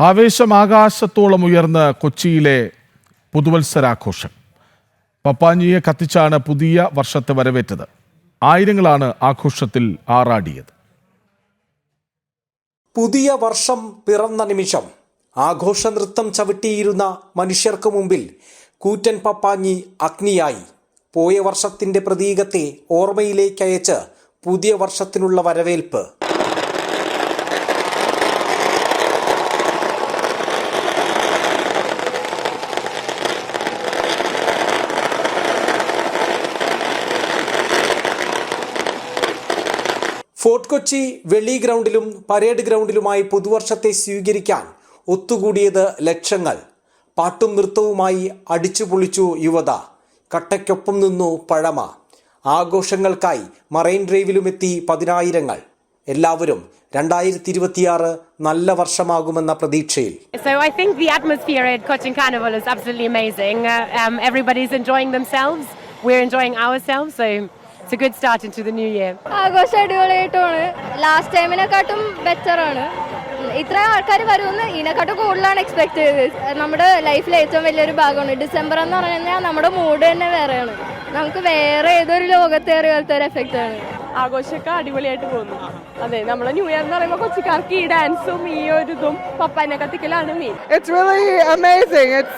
ആവേശം ആകാശത്തോളം ഉയർന്ന് കൊച്ചിയിലെ പുതുവത്സരാഘോഷം. പപ്പാഞ്ഞിയെ കത്തിച്ചാണ് പുതിയ വർഷത്തെ വരവേറ്റത്. ആയിരങ്ങളാണ് ആഘോഷത്തിൽ ആറാടിയത്. പുതിയ വർഷം പിറന്ന നിമിഷം ആഘോഷ നൃത്തം ചവിട്ടിയിരുന്ന മനുഷ്യർക്ക് മുമ്പിൽ കൂറ്റൻ പപ്പാഞ്ഞി അഗ്നിയായി പോയ വർഷത്തിന്റെ പ്രതീകത്തെ ഓർമ്മയിലേക്ക് അയച്ച് പുതിയ വർഷത്തിനുള്ള വരവേൽപ്പ്. ഫോർട്ട് കൊച്ചി വെള്ളി ഗ്രൗണ്ടിലും പരേഡ് ഗ്രൗണ്ടിലുമായി പുതുവർഷത്തെ സ്വീകരിക്കാൻ ഒത്തുകൂടിയത് ലക്ഷങ്ങൾ പാട്ടും നൃത്തവുമായി അടിച്ചു പൊളിച്ചു യുവത കട്ടയ്ക്കൊപ്പം നിന്നു പഴമ ആഘോഷങ്ങൾക്കായി മറൈൻ ഡ്രൈവിലുമെത്തി പതിനായിരങ്ങൾ എല്ലാവരും രണ്ടായിരത്തി ഇരുപത്തിയാറ് നല്ല വർഷമാകുമെന്ന പ്രതീക്ഷയിൽ So I think the atmosphere at Cochin Carnival is absolutely amazing. Uh, um, enjoying themselves. We're enjoying ourselves. So it's good start in to the new year ആഘോഷം അടിപൊളിയായിട്ടാണ്. ലാസ്റ്റ് ടൈമിനെക്കാട്ടും ബെറ്റർ ആണ്. ഇത്ര ആൾക്കാർ വരുമെന്ന് ഇതിനെക്കാട്ടും കൂടുതലാണ് എക്സ്പെക്ട് ചെയ്തത്. നമ്മുടെ ലൈഫിലെ ഏറ്റവും വലിയൊരു ഭാഗമാണ്. ഡിസംബർ എന്ന് പറഞ്ഞു കഴിഞ്ഞാൽ നമ്മുടെ മൂഡ് തന്നെ വേറെയാണ്. നമുക്ക് വേറെ ഏതൊരു ലോകത്തേറിയ പോലത്തെ ഒരു എഫക്റ്റ് ആണ്. ആഘോഷമൊക്കെ അടിപൊളിയായിട്ട് പോകുന്നു. അതെ നമ്മളെ ന്യൂ ഇയർ എന്ന് പറയുമ്പോൾ കൊച്ചിക്കാർക്ക് ഈ ഡാൻസും ഈ ഒരു ഇതും പപ്പാനെ കത്തിക്കലാണ് main it's really amazing. It's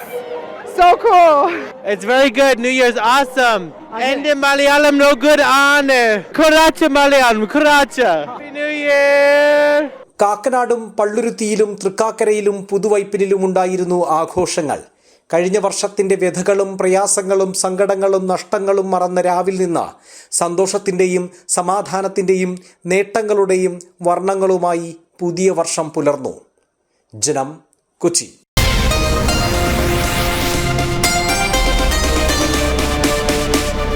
so cool. It's very good. New Year's awesome. And in Malayalam, no good on. Kuracha Malayalam, Kuracha. Happy New Year. കാക്കനാടും പള്ളുരുത്തിയിലും തൃക്കാക്കരയിലും പുതുവൈപ്പിനിലും ഉണ്ടായിരുന്നു ആഘോഷങ്ങൾ കഴിഞ്ഞ വർഷത്തിന്റെ വ്യഥകളും പ്രയാസങ്ങളും സങ്കടങ്ങളും നഷ്ടങ്ങളും മറന്ന രാവിൽ നിന്ന് സന്തോഷത്തിന്റെയും സമാധാനത്തിന്റെയും നേട്ടങ്ങളുടെയും വർണങ്ങളുമായി പുതിയ വർഷം പുലർന്നു ജനം കൊച്ചി